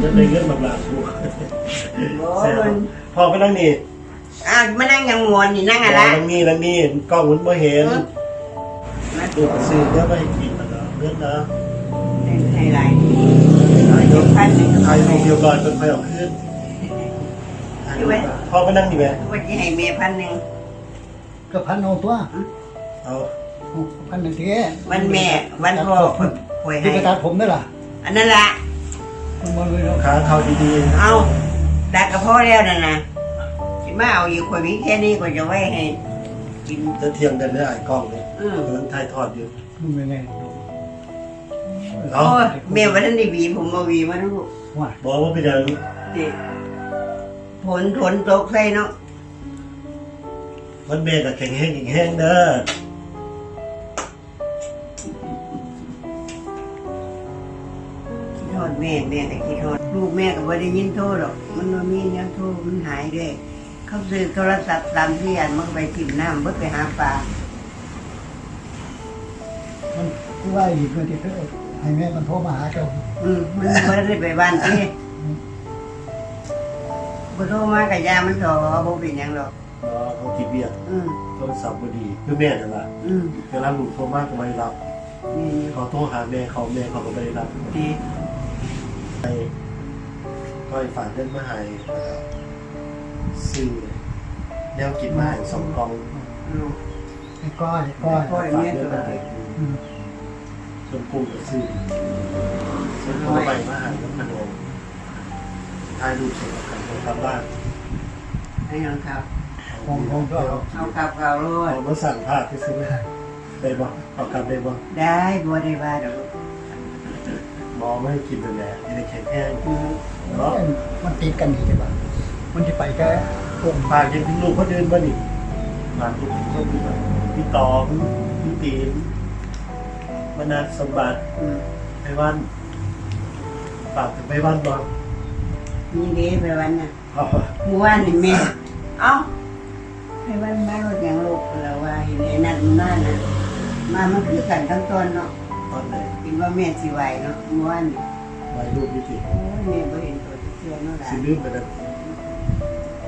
จะได้เงินบางหลังกูโอ้แซ่บมันพอไปนั่งนี่อะมานั่งยังงวนนี่นั่งอะไรนั่งนี่นั่งนี่กล้องมันไม่เห็นมาดูซื้อเนื้อไม่กินมันเนาะเนื้อนะเป็นไฮไลท์ถ่ายรูปพันหนึ่งถ่ายรูปเดียวก่อนจนไปเอาขึ้นถ่ายรูปก่อนพอไปนั่งนี่ไหมว่าจะให้เมียพันหนึ่งก็พันเอาตัวเอาพันหนึ่งทีวันแม่วันพ่อป่วยให้ที่ไปตัดผมนี่ล่ะอันนั้นละมันมาเลยเนาะ ขาเขาดีเอาดักกระเพาะแล้วนั่นนะสิมาเอาอยู่คนนี้แค่นี้ก็จะไว้ให้กินๆจะเทียงกันได้ไอ้กล้องเนี่ยอืมกำลังถ่ายทอดอยู่มันเป็นไงเอาโอ้ยเมียวันนั้นได้หวีผมมาหวีมาลูกว่า Dạ. บอกว่าเป็นอย่างนี่ฝนฝนตกใส่เนาะมันเบรกกับแข็งแห้งแข็งแห้งเด้อ คิดทอดแม่แม่ก็คิดทอดลูกแม่ก็ไม่ได้ยินโทษหรอก มันว่ามีเนี่ยโทษมันหายด้วย เขาซื้อโทรศัพท์ตามที่อันมันก็ไปถิ่มน้ำเพื่อไปหาปลามันกูว่าอีกเมื่อที่เธอให้แม่มันโทรมาหาเจ้าอืมมันไม่ได้ไปบ้านที่บุโทรมากับยามันถอบ่เป็นหยังหรอกรอเขาคิดเบียดอืมโทรศัพท์พอดีคือแม่นั่นแหละอืมเวลาลูกโทรมากก็ไม่รับ นี่เขาโทรหาแม่เขาแม่เขาก็ไม่ได้รับนี่ ไปก็ฝากเงินมาให้นะครับซื้อแนวกินมาให้สองกล่องลูกไอ้ก้อยก้อยก้อยฝากเงินมาให้อืมส่วนกุ้งกับซื้อส่วนกุ้งไปมาให้น้ำขนมถ่ายรูปส่งกันกลับบ้านให้น้องครับของของก็เอาเอากับเก่าโลดเอามาสั่งภาพไปซื้อได้บ่เอากลับได้บ่ได้บ่ได้ว่าดอก ลูกหมอไม่ให้กินเลยแหละยังได้แข็งแห้งอืมเนาะมันติดกันอีกใช่ปะมันจะไปแค่พวกฝากยังถึงลูกเขาเดินมานี่ฝากลูกเขาดูมาพี่ตองพี่ตีนมนัสสมบัติอืมไปบ้านฝากถึงไปบ้านบ่นี่เด้ไปวันน่ะเอาเมื่อวานนี่แม่เอ้าไปวันมารถยังลูกแล้วว่าเห็นไอ้นั่นมันมาน่ะมามันคือกันทั้งต้นเนาะ ตอนไหนคิดว่าแม่สิไหวเนาะเมื่อวานนี่ไว้รูปวิธีโอ้ยแม่บ่เห็นตัวเชื่อเนาะล่ะสิลืมไปแล้ว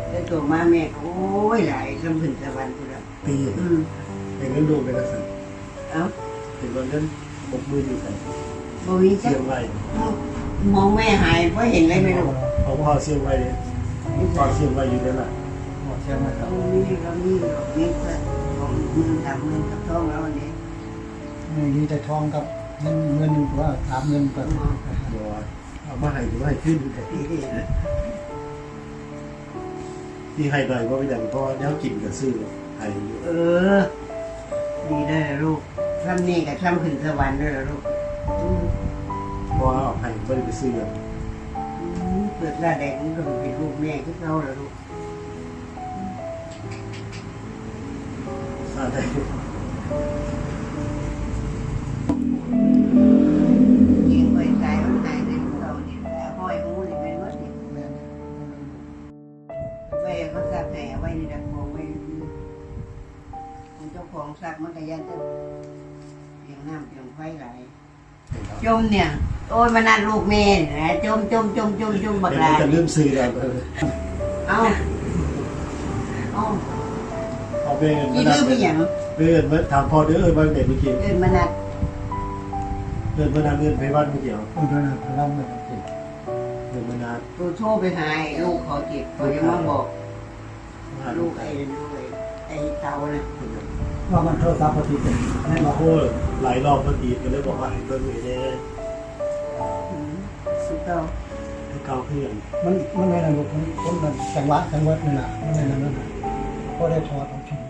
แต่ตัวมาแม่ก็โอ้ยหลายลำพึงสะวันพุ่นละปีอืมเห็นเงินดูไปแล้วสิเอ้าเห็นว่าเงินหกหมื่นอยู่ไหนบ่มีจัเสีกยงไว้มองแม่หายบ่เห็นเลยไม่รู้เอาพ่อเสียงไว้เนี่ยพ่อเสียงไว้อยู่นั่นแหละหมดเชียงใหม่ครับ เรามีเรามีดอกนี้เพื่อของเงินทำเงินกับทองแล้ววันนี้ มีแต่ทองกับเงินเงินว่าถามเงินก่อนบัวเอามาให้หรือว่าให้ขึ้นแต่ดีดีที่ให้หน่อยว่าเป็นอย่างพ่อเนี้ยกินกับซื้อให้เออ ดีได้ลูกทำนี่กับทำขึ้นสวรรค์ด้วยละลูกอืมเพราะว่าเอาให้ไม่ได้ไปซื้อเกิดหน้าแดงก็เป็นลูกแม่ก็เขาล่ะลูกทราบได้ยิ แหน่ไว้ในดักมองไว้ของเจ้าของซักมันก็ยันจะเพียงน้ำเพียงไฟไหลจมเนี่ย โอ้ยมานั่นลูกแม่นี่นะจมจมจมจมจมบักลามันจะลืมซื้อแล้วเออเอาเอาเอาไปเงินมาลืมไปหยังเดินมาถามพ่อเด้อเออบ้านเด็กเมื่อกี้เดินมานัดเดินมานานเดินไปบ้านเมื่อกี้เหรอต้องเดินพลังเลยจริงเดินมานานตัวโทรไปหาลูกเขาเจ็บเขายังมาบอก ลูกไอ้ไอ้ลูกไอ้ไอ้เตาเนี่ยว่ามันโทรศัพท์พอดีเป็นให้มาโอ้หลายรอบพอดีก็เลยบอกว่าให้เพิ่มอีกแน่อืมสุดเตาให้เกาเครื่องมันมันไม่นั่นลูกมันมันจังหวะจังวัดนี่แหละมันไม่นั่นนั่นก็ได้ทอดของชิ้น